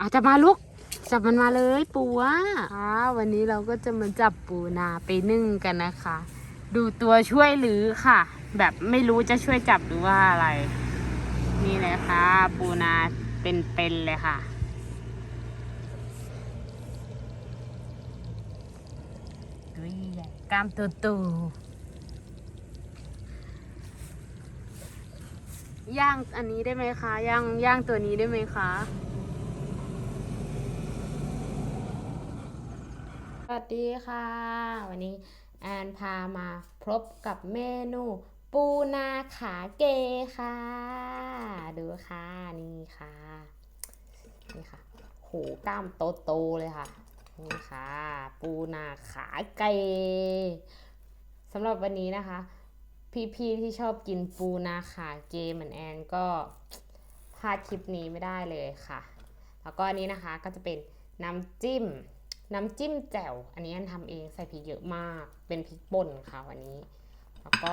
อาจจะมาลุก จับมันมาเลยปูอะค่ะวันนี้เราก็จะมาจับปูนาไปนึ่งกันนะคะ ดูตัวช่วยหรือค่ะ แบบไม่รู้จะช่วยจับหรือว่าอะไร นี่เลยค่ะ ปูนาเป็นๆเลยค่ะดูใหญ่กล้ามโตๆย่างอันนี้ได้ไหมคะ ย่างย่างตัวนี้ได้ไหมคะ สวัสดีค่ะ วันนี้แอนพามาพบกับเมนู ปูนาขาเกค่ะดูค่ะนี่ค่ะนี่ค่ะโหกล้ามโตๆเลยค่ะนี่ค่ะ ปูนาขาเกสำหรับวันนี้นะคะ พี่ๆที่ชอบกินปูนาขาเกเหมือนแอนก็พลาดคลิปนี้ไม่ได้เลยค่ะ แล้วก็นนี้นะคะก็จะเป็นน้ำจิ้ม น้ำจิ้มแจ่ว อันนี้อันทำเองใส่พริกเยอะมาก เป็นพริกป่นค่ะวันนี้ แล้วก็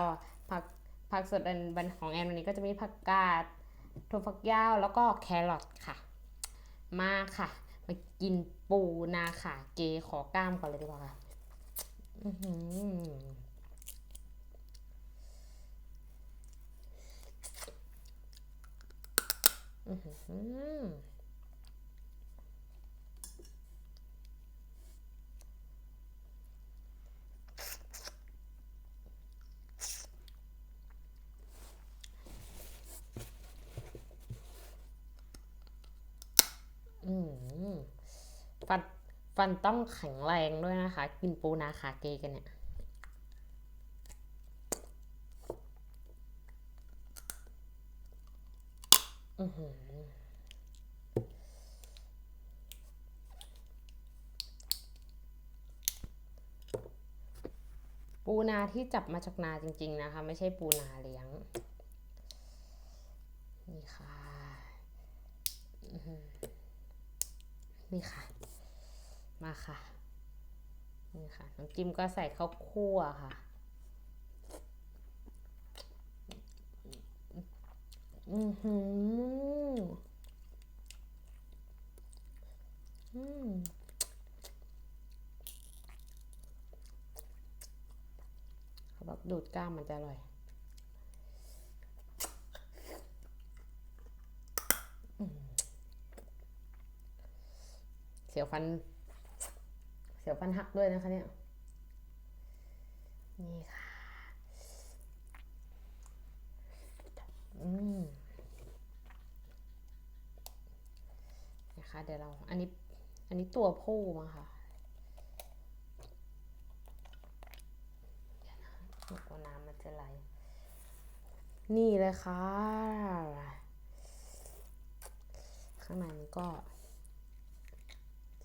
ผักผักสดอันบันของแอนวันนี้ก็จะมีผักกาดถั่วฝักยาวแล้วก็แครอทค่ะ มาค่ะ มากินปูนาขาเกขอกล้ามก่อนเลยดีกว่าค่ะอือหื้อมฟัน ฟันต้องแข็งแรงด้วยนะคะ กินปูนาขาเกกันเนี่ยอือหือปูนาที่จับมาจากนาจริง ๆ นะคะ ไม่ใช่ปูนาเลี้ยง นี่ค่ะ นี่ค่ะ มาค่ะนี่ค่ะน้ำจิ้มก็ใส่ข้าวคั่วค่ะอือหืออืมเขาบอกดูดกล้ามมันจะอร่อยเสียวฟัน เสียวฟันหักด้วยนะคะเนี่ย นี่ค่ะ อืมนะคะเดี๋ยวเรา อันนี้ อันนี้ตัวผู้มั้งค่ะนะกลัวน้ำมันจะไหล นี่เลยค่ะ ข้างในมันก็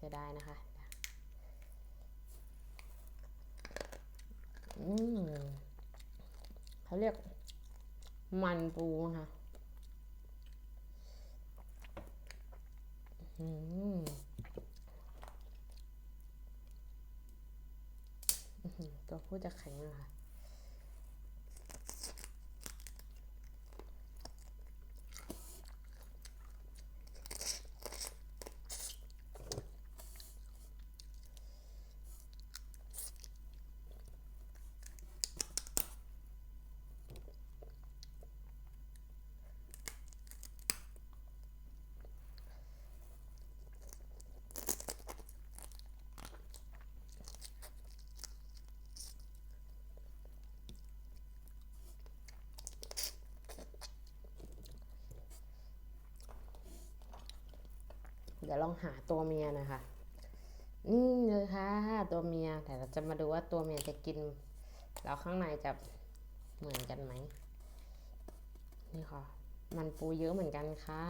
จะได้นะคะ อืม เขาเรียกมันปูนะคะตัวผู้จะแข็งนะคะ เดี๋ยวลองหาตัวเมียนะคะนี่เลยค่ะตัวเมียแต่เราจะมาดูว่าตัวเมียจะกิน แล้วข้างในจะเหมือนกันไหมนี่ค่ะ มันปูเยอะเหมือนกันค่ะ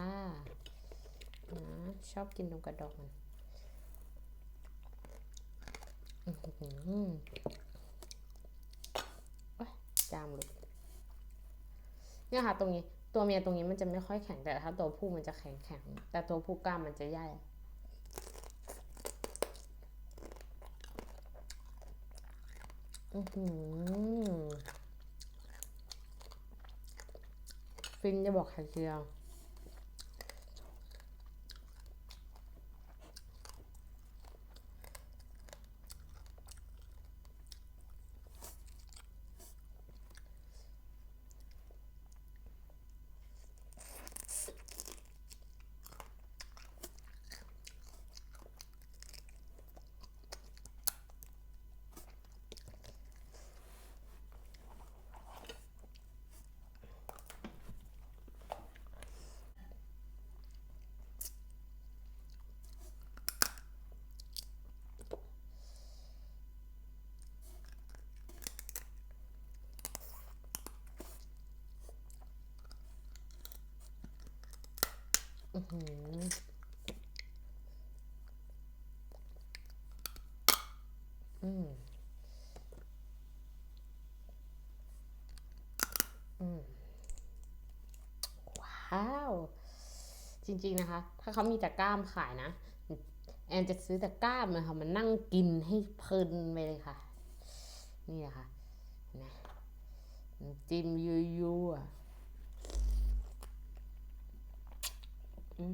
นะชอบกินตรงกระดองมันจามหลุดเนี่ยค่ะตรงนี้ ตัวเมียตรงนี้มันจะไม่ค่อยแข็งแต่ถ้าตัวผู้มันจะแข็งแข็งแต่ตัวผู้กล้ามมันจะใหญ่อือหือฟินจะบอกใครเชียว อืม อืม ว้าว จริงๆนะคะ ถ้าเขามีแต่กล้ามขายนะ แอนจะซื้อแต่กล้ามเลยค่ะมันนั่งกินให้เพลินไปเลยค่ะ นี่แหละคะนะจิ้มยูๆอะ อื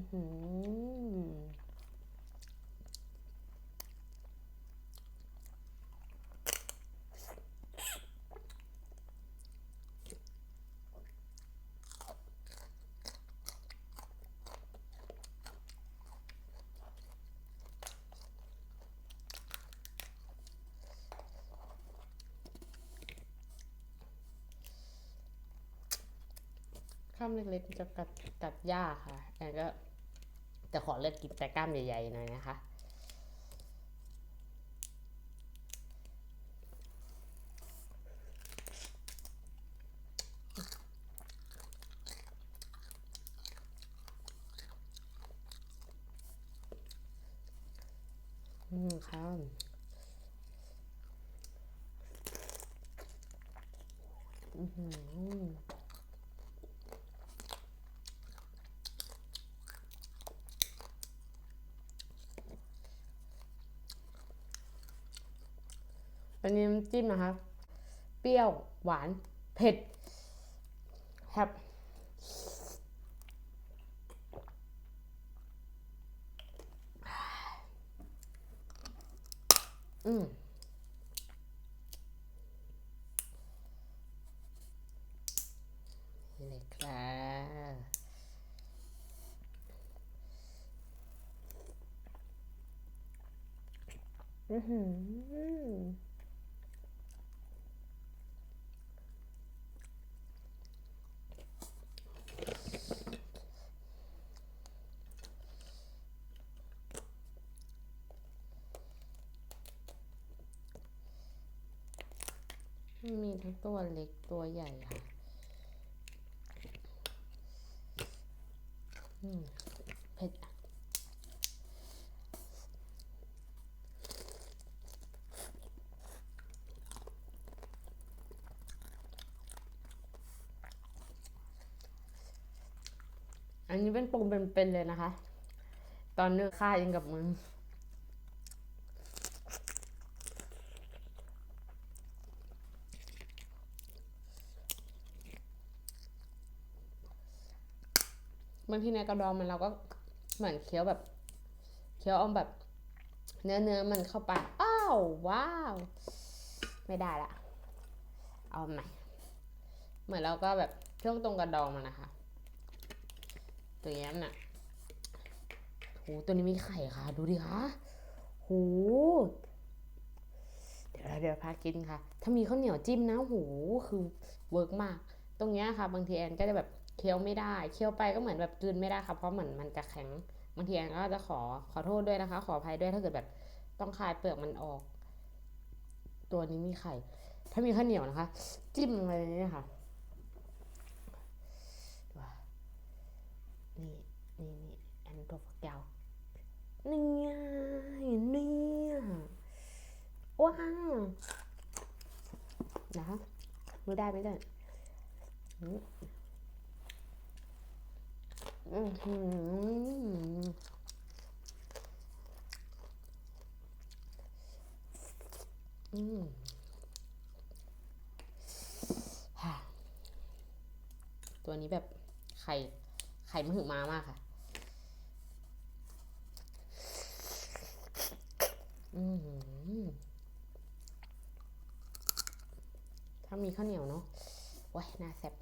ล้ามเล็กๆจะกัดกัดยากค่ะแอนก็จะขอเลือกกินแต่กล้ามใหญ่ๆหน่อยนะคะอืมครับอือ อันนี้น้ำจิ้มนะคะ เปรี้ยวหวาน เผ็ดครับอืมนี่เลยครับอือหือ มีทั้งตัวเล็กตัวใหญ่ค่ะอืมเผ็ดอันนี้เป็นปูเป็นๆเลยนะคะ ตอนเนื้อค่ายังกับมือางทีในกระดองมันเราก็เหมือนเคี้ยวแบบเคี้ยวเอาแบบ เนื้อเนื้อมันเข้าไปอ้าวว้าว ไม่ได้ละ เอาใหม่เหมือนเราก็แบบช่วงตรงกระดองมันนะคะ ตัวนี้น่ะโหตัวนี้มีไข่ค่ะ ดูดิคะโหเดี๋ยวเราเดี๋ยวพากินค่ะ ถ้ามีข้าวเหนียวจิ้มนะโหคือเวิร์กมาก ตรงเนี้ยค่ะ บางทีแอนก็จะแบบ เคี้ยวไม่ได้ เคี้ยวไปก็เหมือนแบบกืนไม่ได้ค่ะเพราะเหมือนมันจะแข็งบางทีแอนก็จะขอขอโทษด้วยนะคะ ขออภัยด้วยถ้าเกิดแบบต้องคายเปลือกมันออก ตัวนี้มีไข่ ถ้ามีข้าวเหนียวนะคะ จิ้มลงไปในนี้ค่ะนี่นี่นี่แอนตัวฝักยาวเนี่ยเนี่ยว้าวนะคะไม่ได้ไม่ได้ อืมอือหืออืมค่ะตัวนี้แบบไข่ ไข่มหึมามากค่ะอือหือถ้ามีข้าวเหนียวเนาะว้ายน่าแซ่บ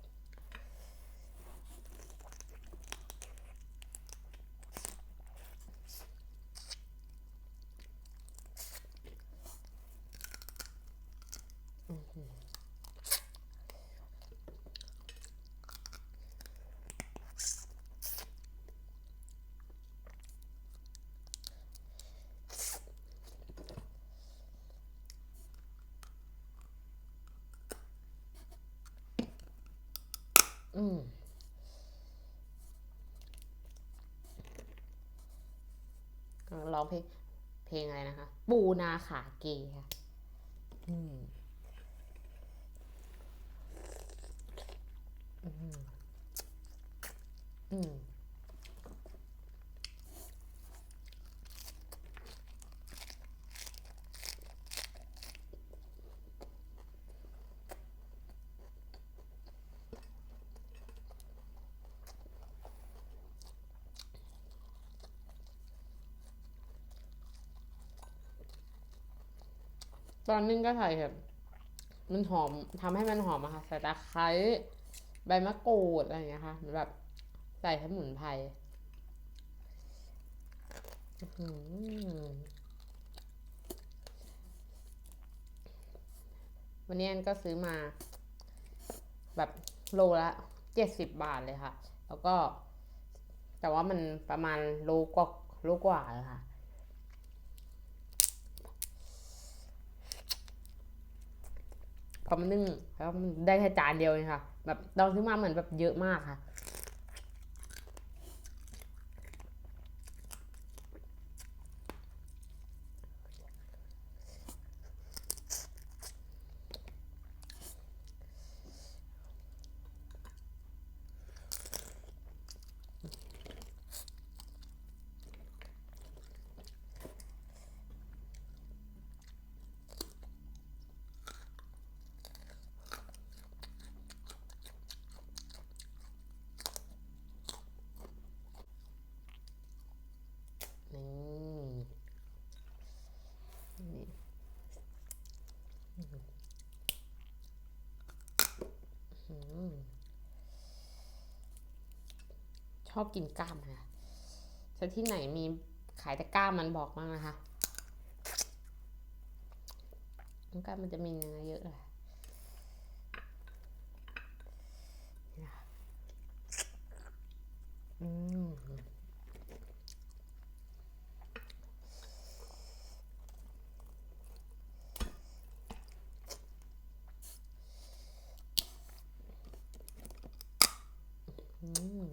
อืมร้องเพลงเพลงอะไรนะคะ ปูนาขาเกค่ะ อืม อืมตอนนึ่งก็ใส่แบบมันหอมทำให้มันหอมอะค่ะ ใส่ตะไคร้ ใบมะกรูดอะไรอย่างเงี้ยค่ะเหมือนแบบใส่สมุนไพรวันนี้อันก็ซื้อมา แบบโลละเจ็ดสิบบาทเลยค่ะ แล้วก็ แต่ว่ามันประมาณโลกว่าโลกว่าเลยค่ะ พอมันนึ่งแล้วมันได้แค่จานเดียวเองค่ะ แบบตองซื้อมาเหมือนแบบเยอะมากค่ะ นี่นี่อืม ชอบกินกล้ามค่ะถ้าที่ไหนมีขายแต่กล้ามมันบอกมากนะคะกล้ามมันจะมีเนื้อเยอะเลยนี่ค่ะอืมอืม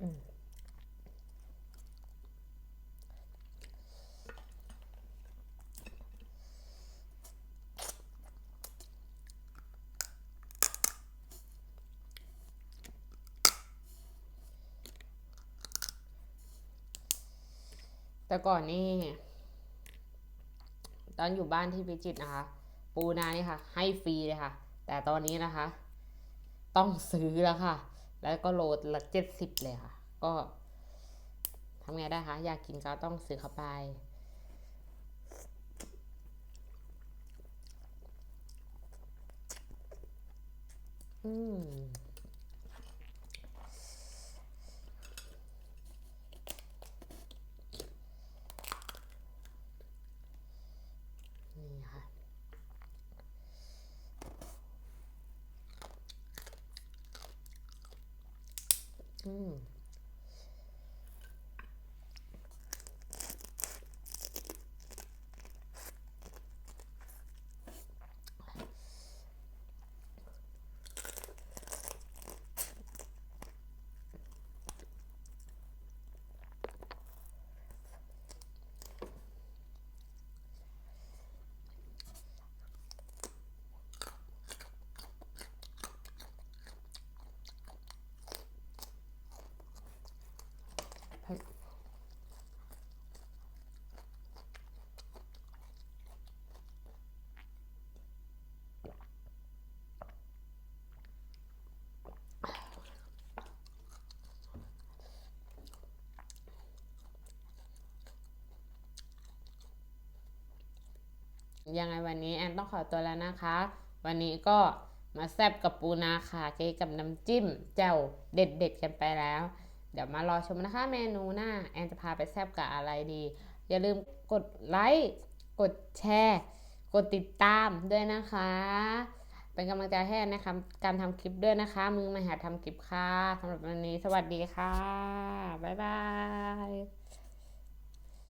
อืม แต่ก่อนนี่ตอนอยู่บ้านที่พิจิตรนะคะ ปูนานี่ค่ะ ให้ฟรีเลยค่ะ แต่ตอนนี้นะคะ ต้องซื้อแล้วค่ะ แล้วก็โหลดละเจ็ดสิบเลยค่ะ ก็ทำไงได้คะอยากกินก็ต้องซื้อเข้าไป อืม นี่ค่ะ อืม ยังไงวันนี้แอนต้องขอตัวแล้วนะคะ วันนี้ก็มาแซบกับปูนาค่ะเกกับน้ำจิ้มแจ่วเด็ดๆกันไปแล้ว เดี๋ยวมารอชมนะคะเมนูหน้า แอนจะพาไปแซบกับอะไรดี อย่าลืมกดไลค์กดแชร์ กดติดตามด้วยนะคะ เป็นกำลังใจให้แอนนะคะการทำคลิปด้วยนะคะ มือมาหาทำคลิปค่ะสำหรับวันนี้สวัสดีค่ะ บ๊ายบาย